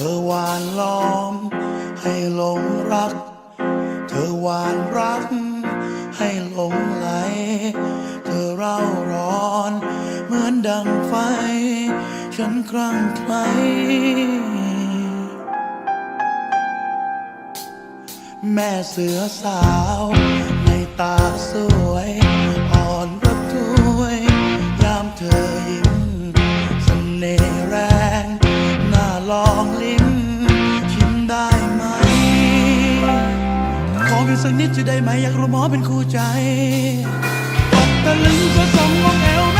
ธอหวานล้อม ให้หลงรัก เธอหวานรัก ให้หลงไหล เธอเร่าร้อน เหมือนดังไฟ ฉันคลั่งใครแม่เสือสาว ในตาสวย อ่อนระทวย ยามเธอยิ้มสเสน่ห์แรง น่าลองลิ จะได้ไหมอยากรู้หมอเป็นคู่ใจตกตะลึงก็สมองเอวแม่เ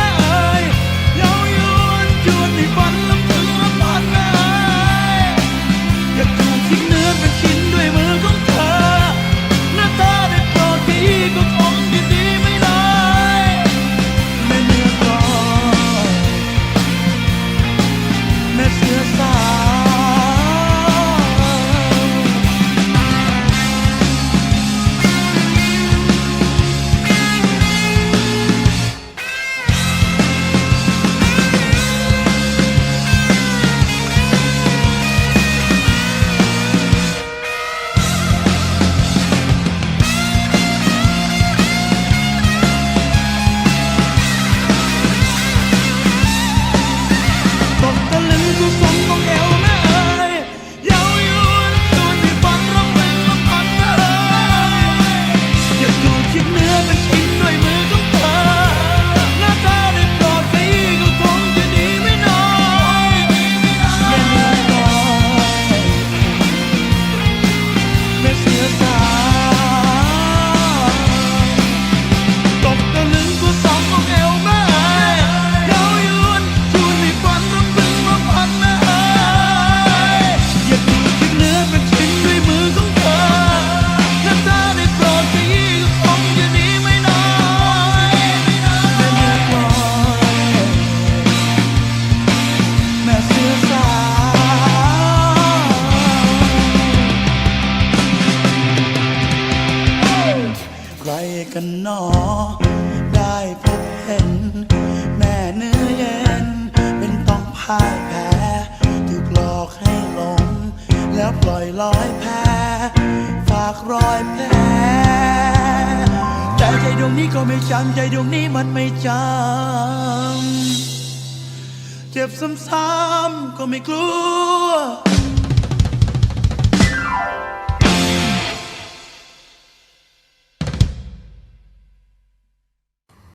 กันหนอ ได้พบเห็น แม่เนื้อเย็น เป็นต้องพ่ายแพ้ถูกหลอกให้หลง แล้วปล่อยลอยแพ้ ฝากรอยแผลแต่ใจดวงนี้ก็ไม่จำใจดวงนี้มันไม่จำ เจ็บซ้ำๆก็ไม่กลัว